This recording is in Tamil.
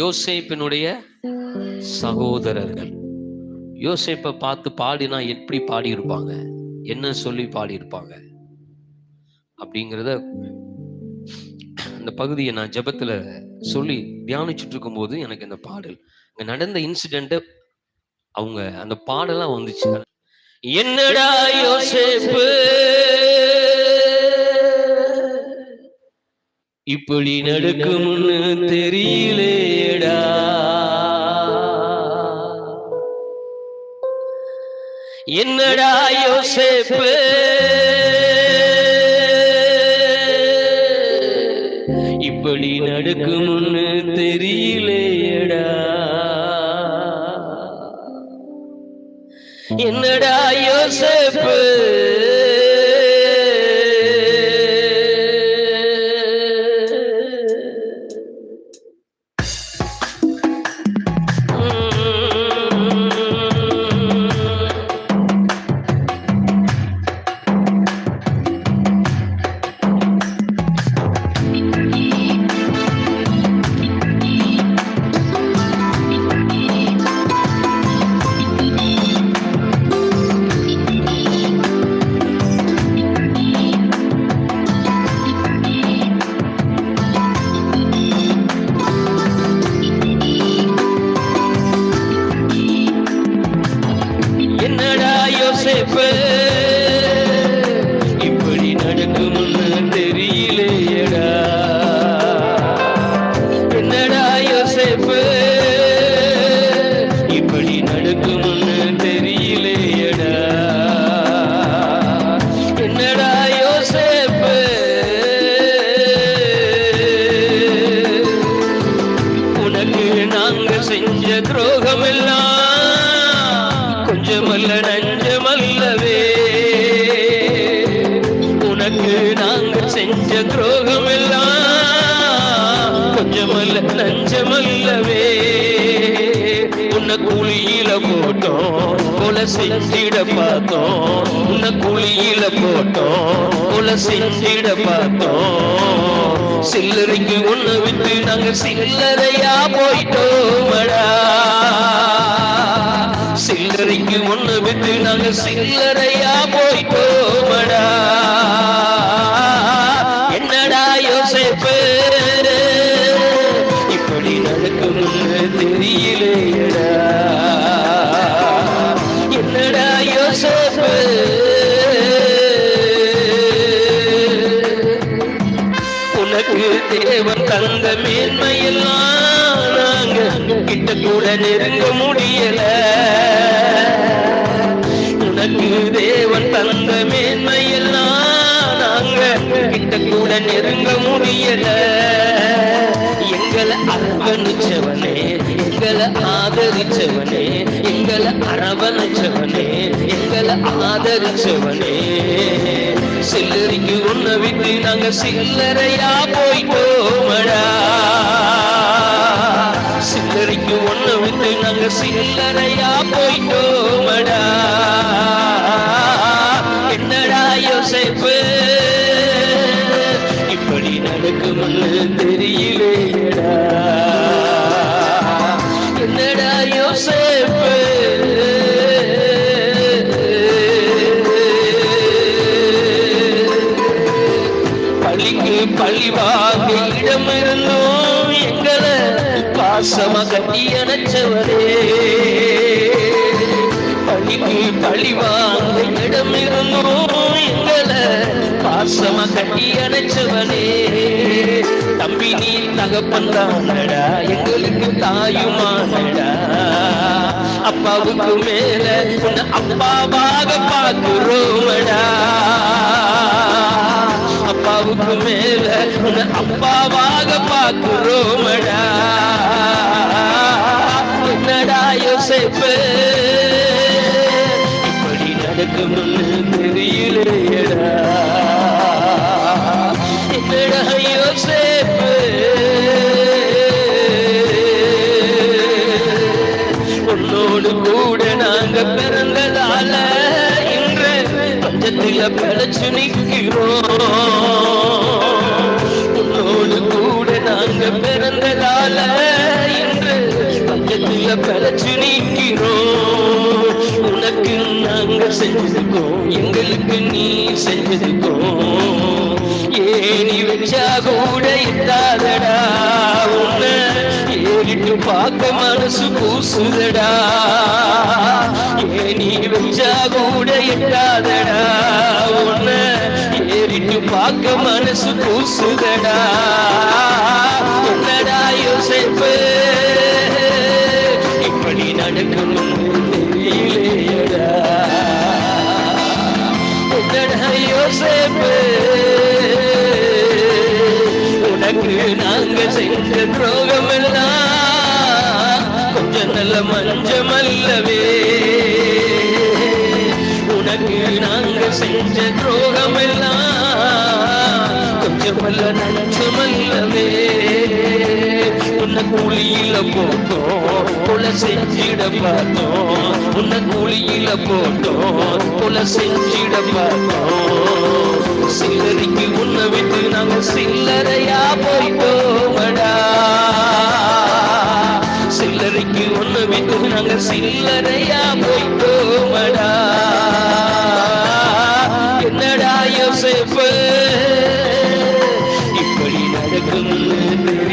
யோசேப்பினுடைய சகோதரர்கள். யோசேப்பை பார்த்து பாடினா எப்படி பாடியிருப்பாங்க? என்ன சொல்லி பாடியிருப்பாங்க? அப்படிங்கிறத அந்த பகுதியை நான் ஜெபத்துல சொல்லி தியானிச்சுட்டு இருக்கும்போது எனக்கு இந்த பாடல். இங்க நடந்த இன்சிடென்ட் அவங்க அந்த பாடலாம் வந்துச்சு. என்னடா யோசேப்பு? இப்படி நடக்கும்னு தெரியலேடா. என்னடா யோசேப்பு? இப்படி நடக்கும்னு தெரியலேடா. என்னடா யோசேப்பு? செஞ்ச துரோகம் எல்லாம் கொஞ்சமல்ல நஞ்சமல்லவே. உன்னை குழியில போட்டோம் கொலை செஞ்சிட பார்த்தோம். உன்னை குழியில போட்டோம் கொலை செஞ்சிட பார்த்தோம். சில்லறைக்கு ஒண்ணு விட்டு நாங்க சில்லறையா போயிட்டோமடா. சில்லறைக்கு ஒண்ணு விட்டு நாங்க சில்லறையா போயிட்டோமடா. நடக்கும்னு தெரியலையடா என்னடா யோசிப்பு? உனக்கு தேவன் தந்த மேன்மையெல்லாம் நாங்க கிட்ட கூட நெருங்க முடியல. உனக்கு தேவன் தந்த மேன்மையெல்லாம் நாங்க கிட்ட கூட நெருங்க முடியல. எங்களை அரவணிச்சவனே எங்களை ஆதரிச்சவனே எங்களை அரவணைச்சவனே எங்களை ஆதரிச்சவனே. சில்லறைக்கு உன்னை விட்டு நாங்க சில்லறையா போயிட்டோமடா. சில்லறைக்கு உன்னை விட்டு நாங்க சில்லறையா போயிட்டோம். பாசமா கட்டி அணைச்சவரே பழிக்கு பழி வாங்க இடம் இருந்தோம் எங்களை பாசமா கட்டி அணைச்சவனே தம்பி நீ தகப்பந்தானடா எங்களுக்கு தாயுமானடா. அப்பாவுக்கு மேல உன்னை அப்பாவாக பார்க்கிறோமடா. அப்பாவுக்கு மேல உன்னை அப்பாவாக பார்க்கிறோமடா. இப்படி தெரியலையடா என்னடா உன்னோடு கூட நாங்க பிறந்ததால இன்று பஞ்சத்தில் பிழைச்சு நிற்கிறோம். உன்னோடு கூட நாங்க பிறந்ததால இன்று பஞ்சத்துல பிழைச்சு நிக்கிறோம் செஞ்சதுக்கோ எங்களுக்கு நீ செஞ்சதுக்கோ ஏனி வச்சா கூட இல்லாதடா உன்னை. ஏறிட்டு பார்க்க மனசு கூசுதடா ஏனி வச்சா கூட இல்லாதடா உன்னை. ஏறிட்டு பார்க்க மனசு பூசுதடா. என்னடா யோசிப்பு? இப்படி நடக்கணும் தெரியலையடா. என்னடா யோசிப்பு உனக்கு நாங்கள் செஞ்ச துரோகம் எல்லாம் கொஞ்சம் நல்ல மஞ்சம் அல்லவே. உனக்கு நாங்கள் செஞ்ச துரோகம் எல்லாம் கொஞ்சமல்ல நல்ல உன்னை கூலியில போட்டோம். கொலை செஞ்சிட பார்த்தோம். உன்னை கூலியில போட்டோம். கொலை செஞ்சிட பார்த்தோம். சில்லறைக்கு உன்னை விட்டு நாங்க சில்லறையா போயிட்டோமடா. சில்லறைக்கு உன்னை விட்டு நாங்க சில்லறையா போயிட்டோமடா. என்னடா யோசிப்பு? இப்படி நடக்கும்